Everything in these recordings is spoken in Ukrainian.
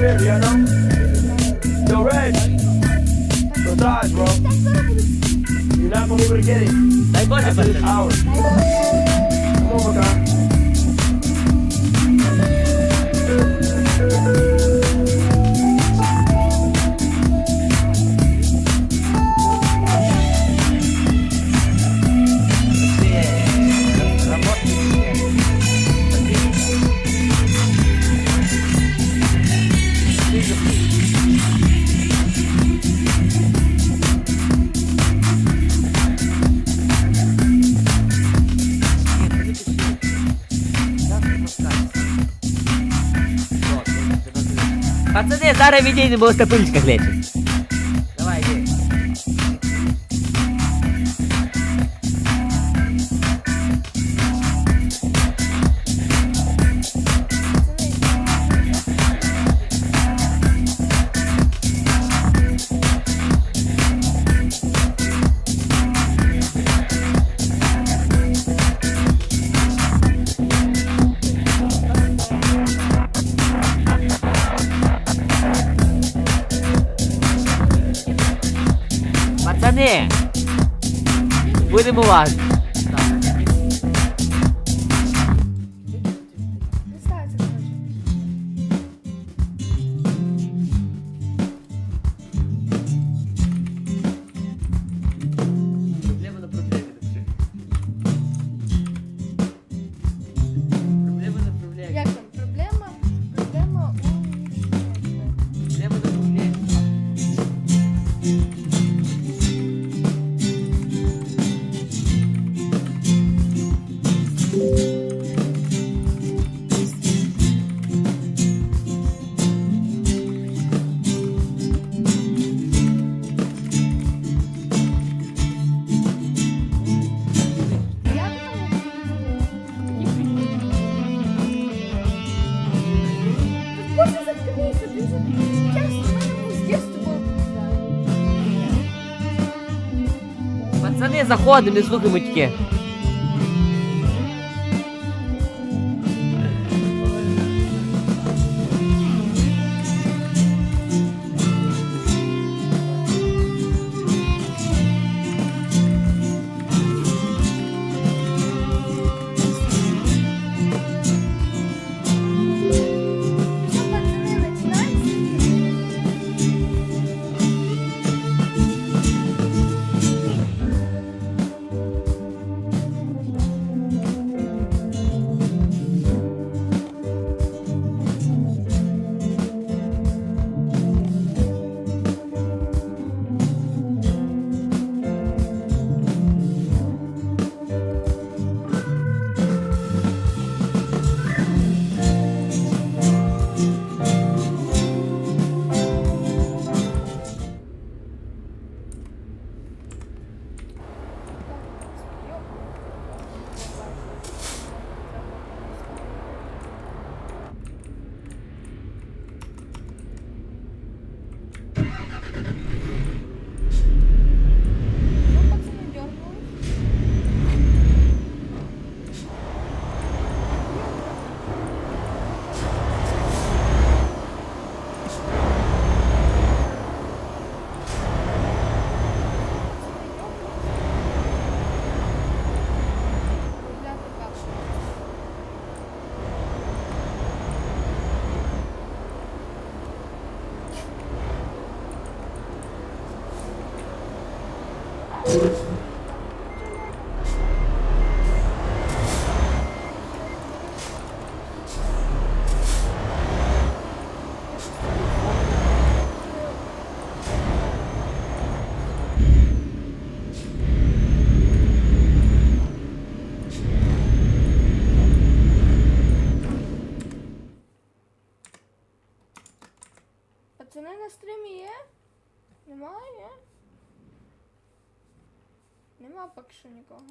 real, you know? Yo, Red. Massage, bro. You're not gonna be able to get it. After this hour. Come over, guy. Зараз відійдемо, бо стапильська глечить. Пацани! Будемо уважні. Пацани, заходимо, не слухаємо тільки. Поки що нікого.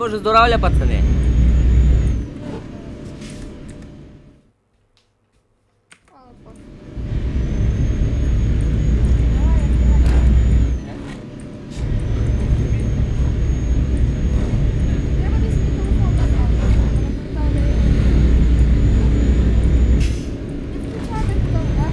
Боже здоров'я, пацани. А, пофіг. Давай, давай. Треба десь мій телефон назвати. Вона питала, Не включати потім, так?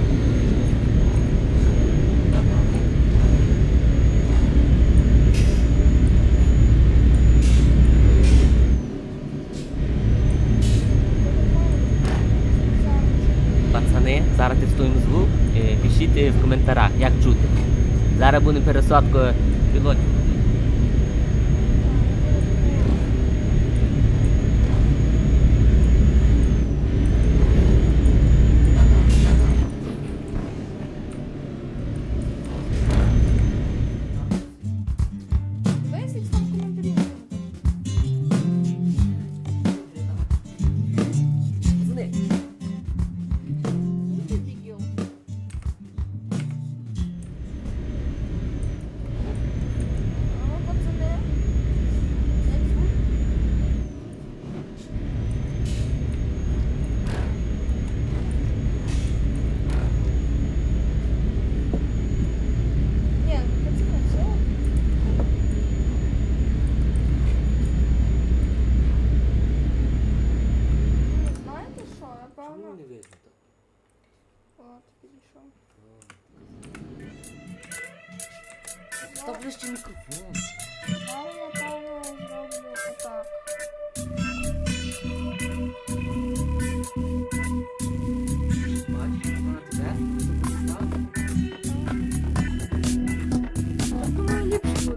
Пацани, зараз тестуємо звук. Е, Пишіть в коментарях, як чути. Зараз буде пересадкою пілотів.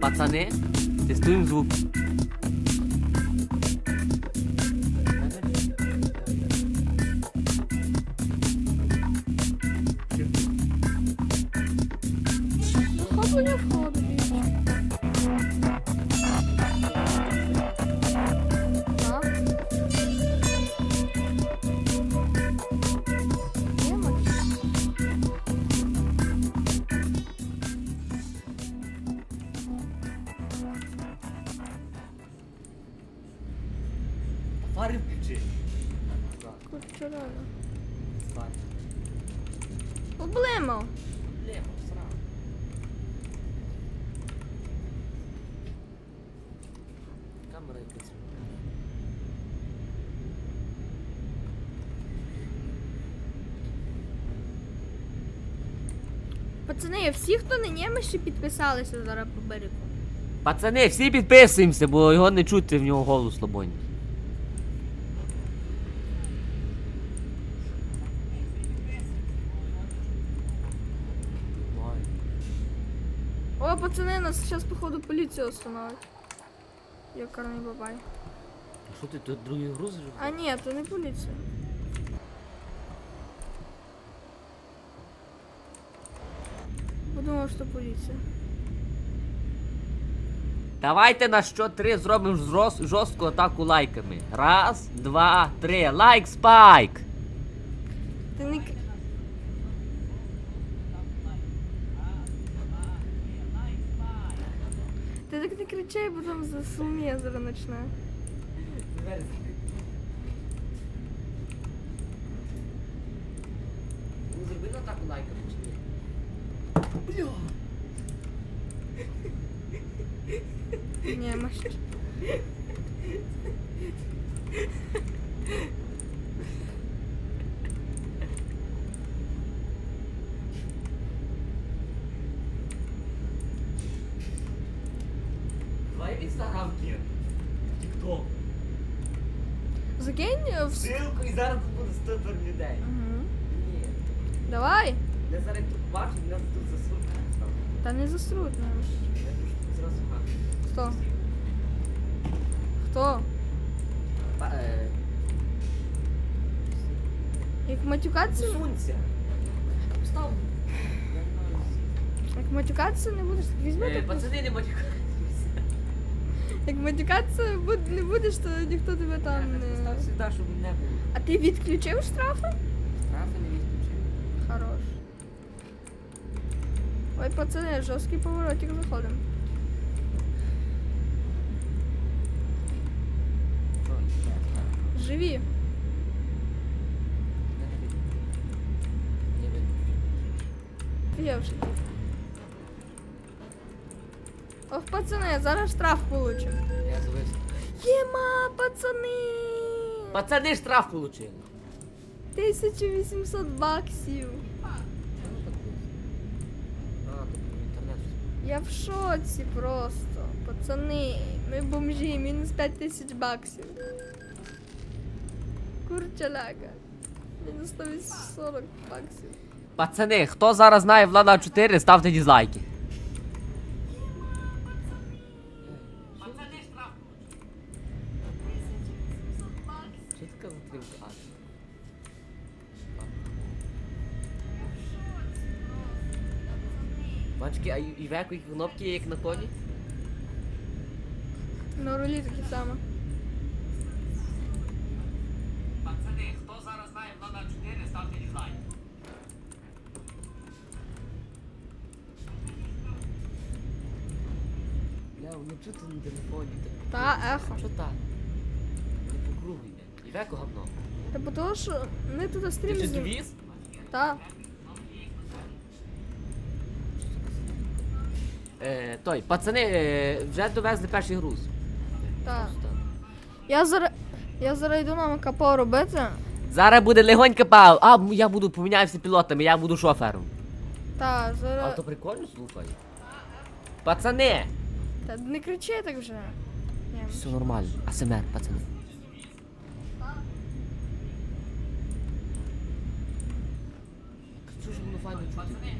Ліпше буде. Пацани, Короче, реально. Фари. Проблема. Лемо, сразу. Камера якась. Пацани, всі, хто на німеші підписалися зараз по берегу. Пацани, всі підписуємося, бо його не чути, в нього голос слабонький. О, пацани, нас зараз, походу, поліція остановить. Якарний бабай. А Що ти тут другий груз? вже? А ні, то не поліція. Подумав, що поліція. Давайте на що три зробимо жорст- жорстку атаку лайками. Раз, два, три. Лайк спайк! Ти не... к- Ти так потом бо там за сумія зараз почне. Ну, зроби лайками чи ні? Ні, маш... Давай в інстаграм кін. Тікток. Закинь в... с- Ссылку і зараз тут буде 100 людей. Мгм. Ні. Давай. Не зараз тут бачить, нас тут засунуть. Та не. Я тут зразу гати. Хто? Хто? Па- е, Як матюкатися? Сунься. Став. Як матюкатися не будеш, візьми Е. Пацани не матюкайтеся. Як матюкатися буд- не будеш, то ніхто тебе там не. Став завжди, щоб не було. А ти відключив? Штрафи не відключив. Хорош. Ой, пацани, жорсткий поворотик заходимо. Живі. Видно. Я вже. Ох, пацани, зараз штраф получим. Я завис. Єма, пацани! Пацани штраф получили. 1800 баксів. А, тут інтернет. Я в шоці просто. Пацани, ми бомжі, мінус 5000 баксів. Курчаляка. Мінус 140 баксів. Пацани, хто зараз знає Влада 4, ставте дізлайки. Затримка? А. А і кнопки як на коні? На рулі такі саме. Пацани, хто зараз знає Влада 4, ставте дізлайк. Бля, ну чого ти на телефоні? Та, ехо. Що так? Не по кругу йде. І веко говно. Та бо того, що ми тут Ти стрім щось знім... довіз? Та. Е, той, пацани, е, вже довезли перший груз. Та. Я зараз. Я зараз йду нам капо робити. Зараз буде легонька пау. А, м- я буду поміняюся пілотами, я буду шофером. Та, А зараз. то прикольно, слухай. Пацани! Та не кричи так вже. Ні. Все нормально. АСМР, пацани. Що ж воно файно чути?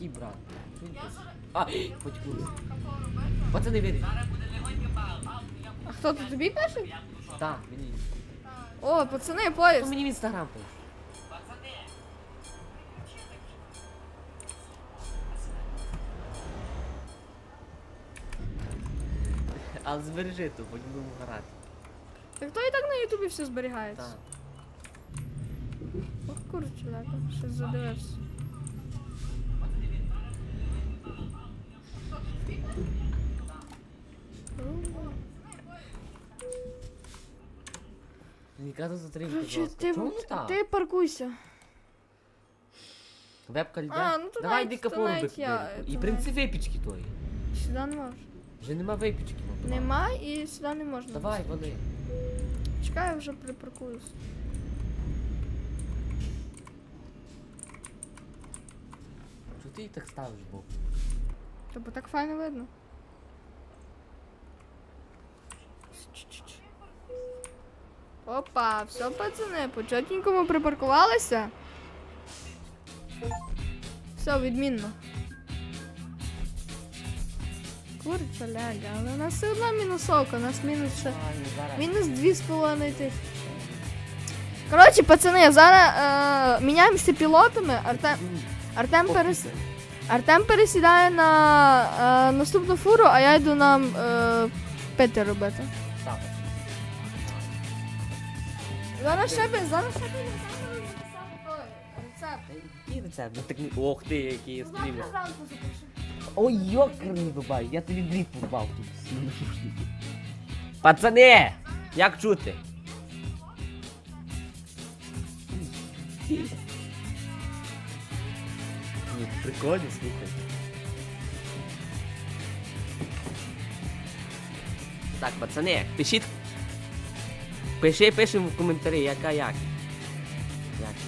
Який брат? А, потькнули. Пацани, вірять. А хто тут тобі пише? Так, мені. О, пацани, То поїзд. мені в інстаграм пише. Але збережи то, бо не будемо грати. Так то і так на Ютубі все зберігається. Так. Ох, курчаляка, щось задивився. Яка тут затримка Короче, ти, Чому так? ти паркуйся. Вебка йде? А, ну то Давай навіть- йди то капору навіть я, І то принеси випічки тої. Сюди не можна. Вже нема випічки. мабуть. Нема і сюди не можна. Давай, вали. Чекай, я вже припаркуюсь. Чого ти її так ставиш бо? Та бо так файно видно. Опа, все, пацани, по чотенькому припаркувалися. Все, відмінно. Курча ляга, але у нас все одно мінусовка, у нас мінус ще. Ну. Мінус дві з половиною тисячі. Коротше, пацани, зараз е, міняємося пілотами. Артем, Артем, перес... Артем пересідає на е, наступну фуру, а я йду нам е, пити робити. Зараз ще би, зараз ще би написати той рецепт. Який рецепт? Ну так Ох ти, який Завтра стрімер. Ой, йокерний бабай, я тобі дріт порвав тут. Пацани! Як чути? Ні, прикольно, слухай. Так, пацани, пишіть. Пиши, пишемо в коментарі, яка якість. Якість.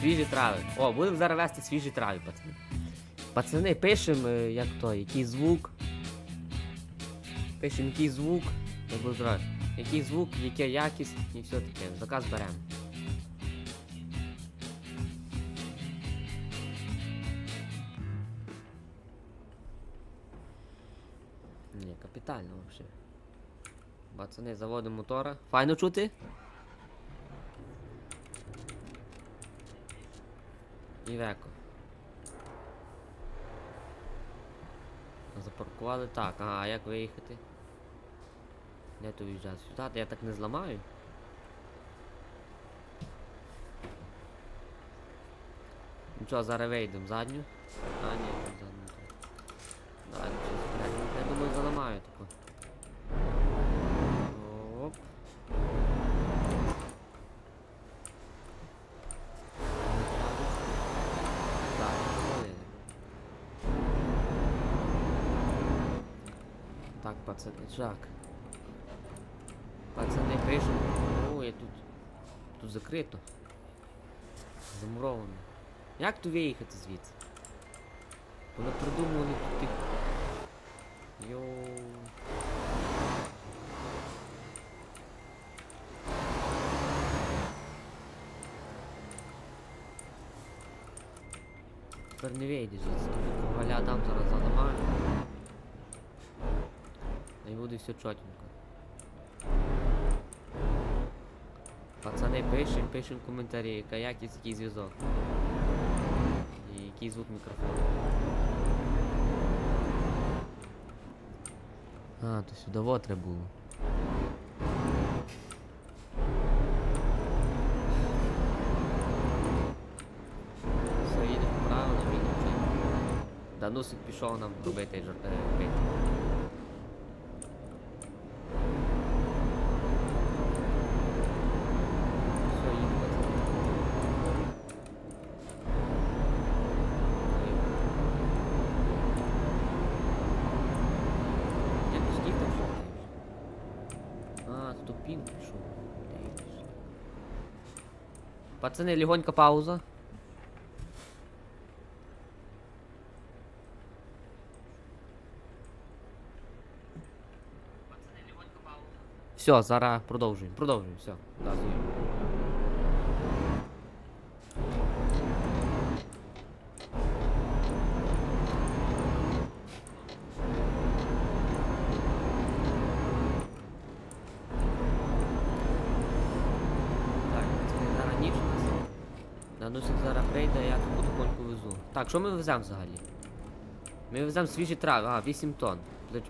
Свіжі трави. О, будемо зараз вести свіжі трави, пацани. Пацани, пишемо, е, як то, який звук. Пишемо, який звук. Який звук, яка якість і все таке. Заказ беремо. Ні, капітально взагалі. Пацани, заводимо мотора. Файно чути? Івеко. Запаркували так, ага, а як виїхати? Де то виїжджати? Сюди, я так не зламаю. Нічого, зараз вийдемо задню. А, ні, тут задню. тут. Да, нічого, блядь, я думаю, заламаю таку. Оп. Так, хвилини. Так, пацани, Жак. Пацани, пишемо. О, я тут. Тут закрито. Замуровано. Як тут виїхати звідси? Вони придумали тут тих. Йоу. Тепер не вийдеш звідси. Тут Галя дам зараз заламаю. Буде все чотенько. Пацани, пишем, пишем коментарі, яка якість, який зв'язок. І який звук мікрофону. А, то сюди во треба було. Все, їдемо правильно, їдемо. Данусик пішов нам робити жар... е, пити. Пацани, легонька пауза. Все, зараз продовжуємо. Продовжуємо, все. Да, що ми веземо взагалі? Ми веземо свіжі трави, а, 8 тонн.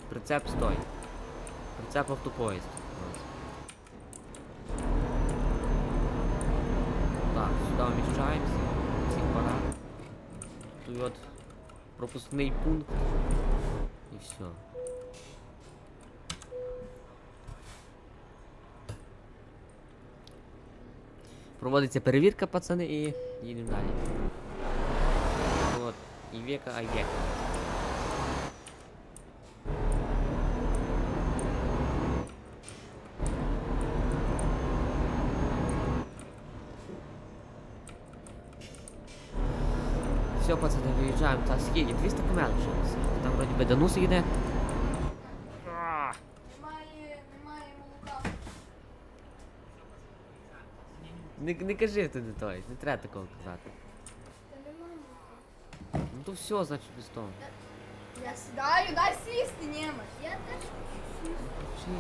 Прицеп стой. Прицеп автопоїзд. Так, сюди вміщаємося. Всіх пора. Тут от пропускний пункт. І все. Проводиться перевірка, пацани, і їдемо далі. От, і века, а века. Все, пацани, виїжджаємо. Та скільки? 200 км лишилося. Там вроді би Данус їде. Немає, немає молока. Не, не кажи ти не той, не треба такого казати. Ну то все, значить без того. Я сідаю, дай сісти, німець. Я теж Чи?